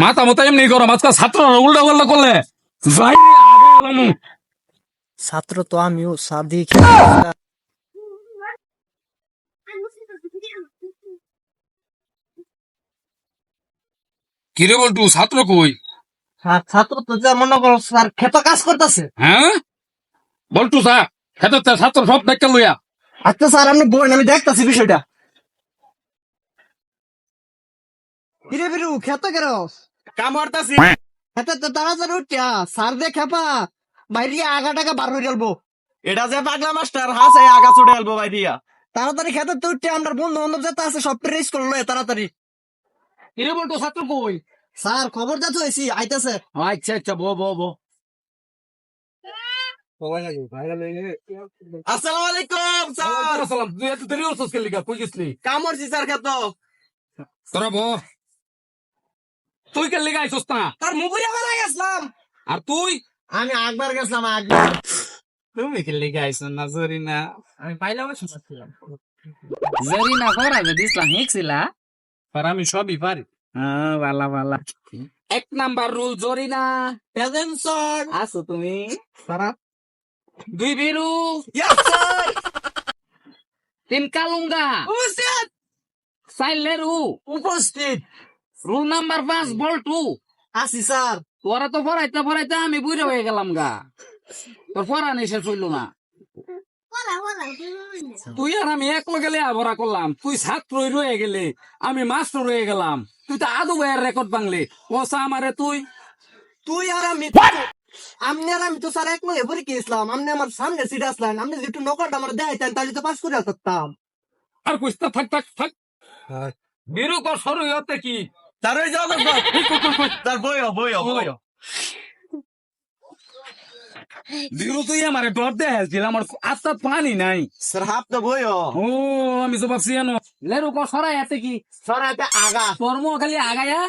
মাথা মতো এমনি গরম আজকাল ছাত্র উল্টা পাল্টা করলে। ছাত্র তো আমিও সাদি কিরে বলটু ছাত্র কই? ছাত্র তো যা মনে করো স্যার খেত কাজ করতেছে। হ্যাঁ? বলটু সা খেতে ছাত্র সব দেখতে লইয়া। আচ্ছা স্যার আপনি বলেন আমি দেখতাছি বিষয়টা। কিরে বিরু খেতে গেরস কাম করতাছি। খেতে তো তাড়াতাড়ি উঠিয়া স্যার দে খেপা। বাইরে আগা টাকা বার হয়ে গেলবো এটা যে পাগলা মাস্টার হাসে আগা ছুটে আলবো ভাই তাড়াতাড়ি খেতে তো উঠে আমরা বন্ধু বান্ধব যেতে আছে সব রেস করল তাড়াতাড়ি। ছাত্র কই? স্যার খবর যাতে হয়েছি আইতেছে। আচ্ছা আচ্ছা বো বো বো। আসসালামু আলাইকুম স্যার। আসসালাম। তুই এত দেরি করছিস কে লিগা? কই স্যার খেত। তোরা বো। তুই কে লিগা আইছস না তার মুগুরি বেলা গেছিলাম আর তুই? আমি একবার গেছিলাম একবার। তুমি কি লেগে আইছো না জরিনা? আমি পাইলাম শুনছিলাম জরিনা করাবে দিসলা হেকছিলা? আর আমি সবই পারি। হ্যাঁ বালা বালা। এক নাম্বার রুল জরি না প্রেজেন্ট আছো তুমি? সারা দুই বিরু তিন কালুঙ্গা। চাইল লেরু উপস্থিত। রুল নাম্বার পাঁচ বলটু আসি স্যার তোরা তো পড়াইতে পড়াইতে আমি বুড়ে হয়ে গেলাম গা। তোর পড়ানি শেষ হইল না। তুই আর আমি এক গেলে লেখাপড়া করলাম। তুই ছাত্রই রয়ে গেলে আমি মাস্টার রয়ে গেলাম। তুই তো আদু ভাইয়ের রেকর্ড বাংলে। ওসা আমারে তুই। তুই আর আমি আপনি আর আমি তো স্যার এক লগে পরে গেছিলাম আপনি আমার সামনে সিট আসলেন আপনি যদি একটু নকলটা আমার দেখাইতেন তাহলে তো পাস করে আসতাম আর কুস্তা থাক থাক থাক। বিরু কর সরু হতে কি? তার ওই যাও তার বইও বইও বইও বিরু তুই আমার ডর আমার আত্মা পানি নাই স্যার হাফ তো বইও ও আমি তো ভাবছি জানো লেরু সরাই হাতে কি সরাইতে আগা কর্ম খালি আগায়া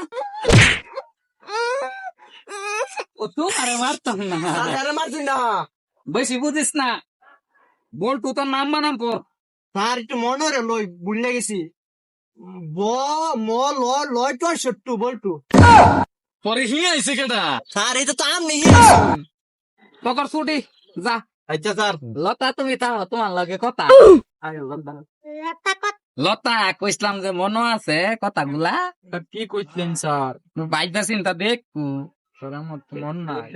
ও তো আরে মারতাম না স্যার মারছি না বেশি বুঝিস না বলটু তোর নাম বানাম পর স্যার একটু মনে রে লই ভুলে গেছি ব ম ল লয় টু সট্টু বলটু। পরে হিয়ে আইছে কেটা স্যার এটা তো আমনি তকর ছুটি যা। আচ্ছা স্যার। লতা তুমি তাও তোমার লগে কথা। লতা। কইসলাম যে মনে আছে কথাগুলা। কি কইছিলেন স্যার? বাইদা চিন্তা দেখ স্যার আমার মন নাই।